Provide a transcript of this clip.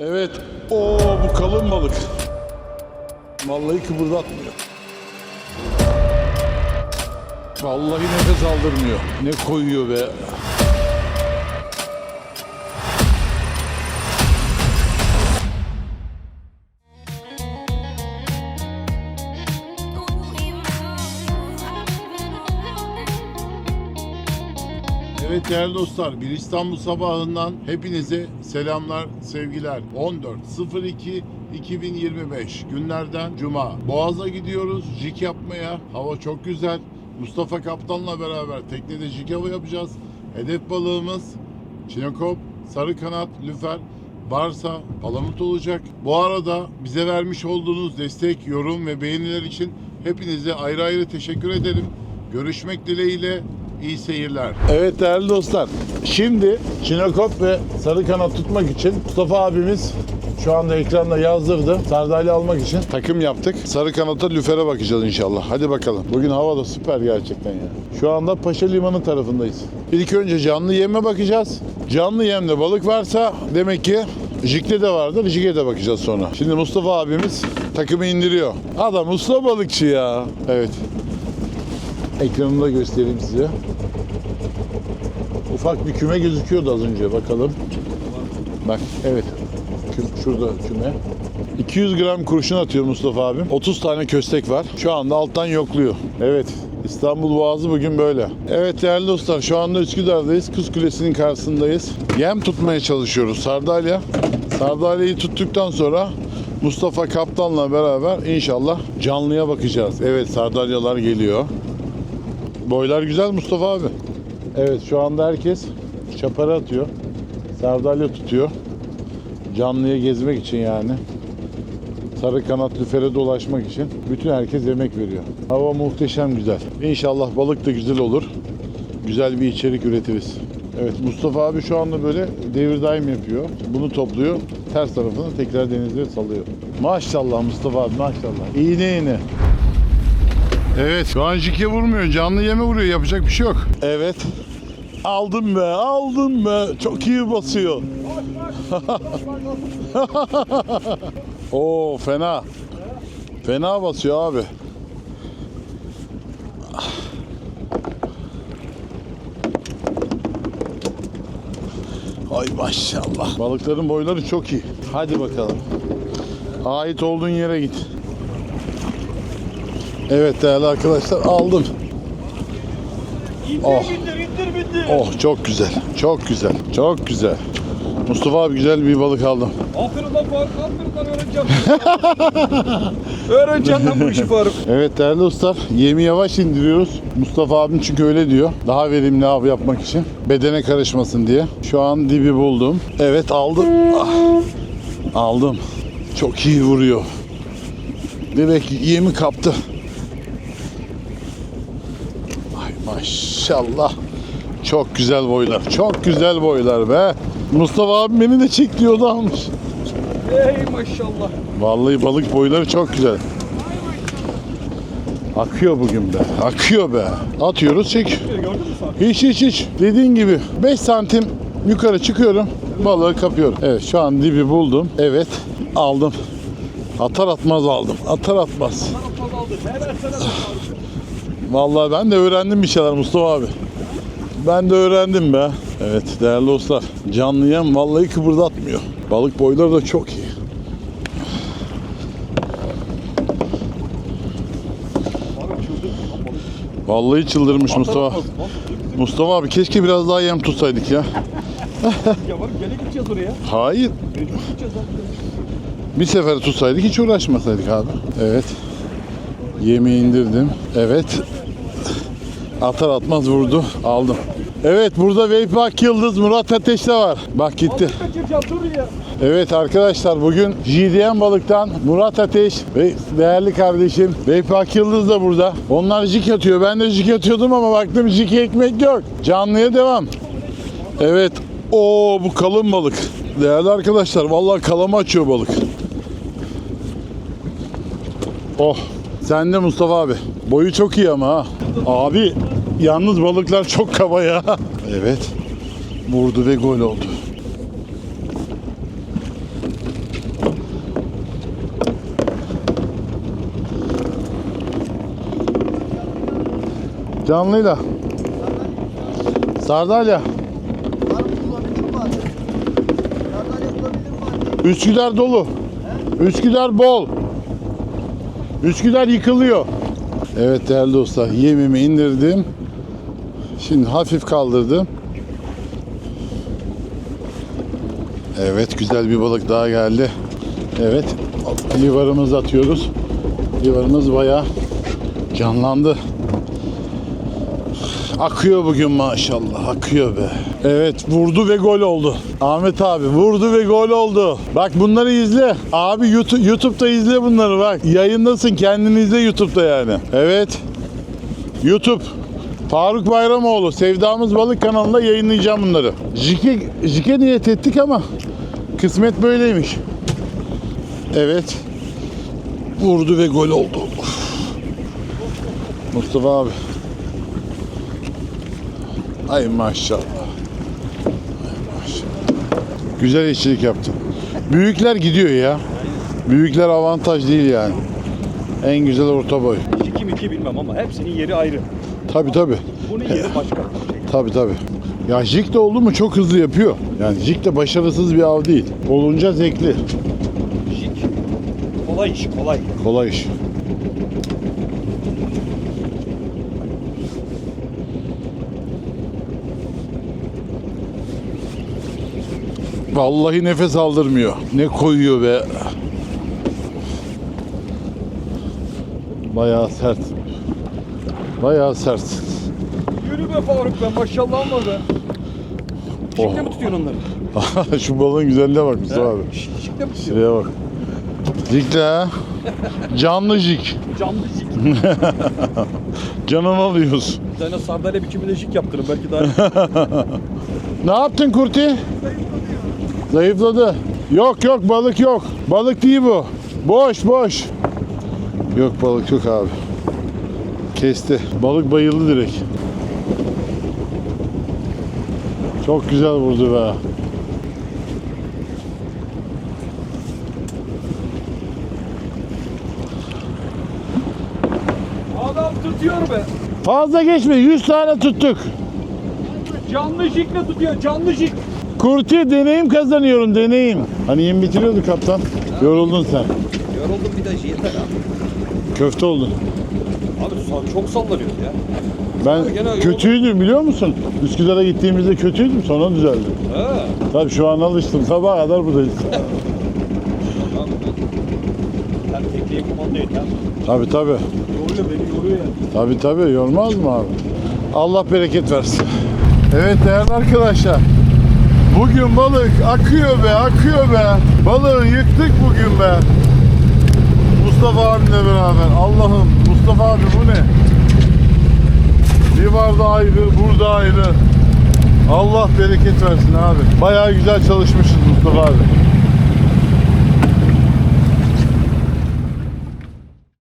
Evet. Oo bu kalın balık. Vallahi kıpırdatmıyor. Vallahi nefes aldırmıyor. Ne koyuyor be. Evet değerli dostlar, bir İstanbul sabahından hepinize selamlar, sevgiler. 14.02.2025 günlerden Cuma. Boğaz'a gidiyoruz jig yapmaya. Hava çok güzel. Mustafa Kaptan'la beraber teknede jig hava yapacağız. Hedef balığımız Çinekop, sarı kanat, lüfer, varsa palamut olacak. Bu arada bize vermiş olduğunuz destek, yorum ve beğeniler için hepinize ayrı ayrı teşekkür ederim. Görüşmek dileğiyle iyi seyirler. Evet değerli dostlar. Şimdi Çinekop ve sarı kanat tutmak için Mustafa abimiz şu anda ekranda yazdırdı. Sardalya almak için takım yaptık. Sarı kanata lüfere bakacağız inşallah. Hadi bakalım. Bugün hava da süper gerçekten ya. Şu anda Paşa Limanı tarafındayız. İlk önce canlı yeme bakacağız. Canlı yemde balık varsa demek ki Jig'de de vardır. Jig'e de bakacağız sonra. Şimdi Mustafa abimiz takımı indiriyor. Adam usta balıkçı ya. Evet. Ekranımda göstereyim size. Ufak bir küme gözüküyordu az önce bakalım. Bak evet. Şurada küme. 200 gram kurşun atıyor Mustafa abim. 30 tane köstek var. Şu anda alttan yokluyor. Evet. İstanbul Boğazı bugün böyle. Evet değerli dostlar şu anda Üsküdar'dayız. Kız Kulesi'nin karşısındayız. Yem tutmaya çalışıyoruz. Sardalya. Sardalya'yı tuttuktan sonra Mustafa Kaptan'la beraber inşallah canlıya bakacağız. Evet sardalyalar geliyor. Boylar güzel Mustafa abi. Evet şu anda herkes çapara atıyor. Sardalya tutuyor. Canlıya gezmek için yani. Sarı kanat lüfere dolaşmak için bütün herkes emek veriyor. Hava muhteşem güzel. İnşallah balık da güzel olur. Güzel bir içerik üretiriz. Evet Mustafa abi şu anda böyle devir daim yapıyor. Bunu topluyor. Ters tarafını tekrar denize salıyor. Maşallah Mustafa abi maşallah. İğne iğne. Evet şu an jike vurmuyor. Canlı yeme vuruyor. Yapacak bir şey yok. Evet. Aldım be aldım be. Çok iyi basıyor. Oo fena. Fena basıyor abi. Ay maşallah. Balıkların boyları çok iyi. Hadi bakalım. Ait olduğun yere git. Evet değerli arkadaşlar aldım. Oh. Oh çok güzel. Çok güzel. Çok güzel. Mustafa abi güzel bir balık aldım. Aferin lan Faruk, aferin lan öğreneceğim. öğreneceğim lan bu işi Faruk. Evet değerli dostlar yemi yavaş indiriyoruz. Mustafa abim çünkü öyle diyor. Daha verimli av yapmak için. Bedene karışmasın diye. Şu an dibi buldum. Evet aldım. Ah. Aldım. Çok iyi vuruyor. Direkt yemi kaptı. Ay maşallah. Çok güzel boylar. Çok güzel boylar be. Mustafa abi beni de çek diyordu almış. Ey maşallah. Vallahi balık boyları çok güzel. Akıyor bugün be. Akıyor be. Atıyoruz çek. Gördün mü Faruk? Hiç hiç hiç. Dediğin gibi 5 santim yukarı çıkıyorum. Balığı kapıyorum. Evet şu an dibi buldum. Evet aldım. Atar atmaz aldım. Atar atmaz. Atmaz aldı. Helal sana be Faruk. Vallahi ben de öğrendim bir şeyler Mustafa abi. Ben de öğrendim be. Evet değerli dostlar. Canlı yem vallahi kıpırdatmıyor. Balık boyları da çok iyi. Vallahi çıldırmış Mustafa. Mustafa abi keşke biraz daha yem tutsaydık ya. Ya Faruk gene gideceğiz oraya. Hayır. Bir sefer tutsaydık hiç uğraşmasaydık abi. Evet. Yemi indirdim. Evet. Atar atmaz vurdu. Aldım. Evet burada Veypak Yıldız Murat Ateş de var. Bak gitti. Evet arkadaşlar bugün JDM balıktan Murat Ateş ve değerli kardeşim Veypak Yıldız da burada. Onlar jik atıyor. Ben de jik atıyordum ama baktım jik ekmek yok. Canlıya devam. Evet. O bu kalın balık. Değerli arkadaşlar vallahi kalama açıyor balık. Oh. Sen de Mustafa abi. Boyu çok iyi ama ha. Abi yalnız balıklar çok kaba ya. Evet. Vurdu ve gol oldu. Canlıyla. Sardalya. Üsküdar dolu. Üsküdar bol. Üsküdar yıkılıyor. Evet değerli dostlar yemimi indirdim. Şimdi hafif kaldırdım. Evet güzel bir balık daha geldi. Evet livarımızı atıyoruz. Livarımız bayağı canlandı. Akıyor bugün maşallah akıyor be. Evet vurdu ve gol oldu. Ahmet abi vurdu ve gol oldu. Bak bunları izle. Abi YouTube, YouTube'da izle bunları bak. Yayındasın kendini izle YouTube'da yani. Evet. YouTube. Faruk Bayramoğlu Sevdamız Balık kanalında yayınlayacağım bunları. Jike, jike niyet ettik ama kısmet böyleymiş. Evet. Vurdu ve gol oldu. Mustafa abi. Ay maşallah. Ay maşallah. Güzel işçilik yaptı. Büyükler gidiyor ya. Büyükler avantaj değil yani. En güzel orta boy. İki mi iki bilmem ama hepsinin yeri ayrı. Tabi tabi. Bunun yeri başka. Tabi tabi. Ya jig de oldu mu çok hızlı yapıyor. Yani jig de başarısız bir av değil. Olunca zevkli. Jig. Kolay iş kolay. Kolay iş. Vallahi nefes aldırmıyor. Ne koyuyor be. Bayağı sert. Bayağı sert. Yürü be Faruk be maşallah ama be. Jig'le Oh. mi tutuyorsun onları? Şu balığın güzelliğine bak Mustafa abi. Ş- Jig'le mi tutuyorsun? Şuraya bak. Ha. Canlı jig. Canlı jig. Canını alıyoruz. Bir tane sardalya biçiminde jig yaptırın belki daha Ne yaptın Kurti? Zayıfladı. Yok yok balık yok. Balık değil bu. Boş boş. Yok balık yok abi. Kesti. Balık bayıldı direkt. Çok güzel vurdu be. Adam tutuyor be. Fazla geçme. 100 tane tuttuk. Canlı jigle tutuyor canlı jig. Kurti deneyim kazanıyorum deneyim. Hani yem bitiriyordu kaptan. Yoruldun sen. Yoruldum bir de yeter abi. Köfte oldun. Abi sa- çok sallanıyor ya. Ben Gene kötüydüm biliyor musun? Üsküdar'a gittiğimizde kötüydüm sonra düzeldim. Ha. Tabii şu an alıştım. Sabaha kadar buradayız. Sen tekniğe kumanda et ya. tabii tabii. Yoruyor beni yoruyor yani. Tabii tabii. Yormaz mı abi? Allah bereket versin. Evet değerli arkadaşlar. Bugün balık akıyor be akıyor be. Balığı yıktık bugün be. Mustafa abimle beraber. Allah'ım Mustafa abi bu ne? Livarda ayrı, burada ayrı. Allah bereket versin abi. Bayağı güzel çalışmışız Mustafa abi.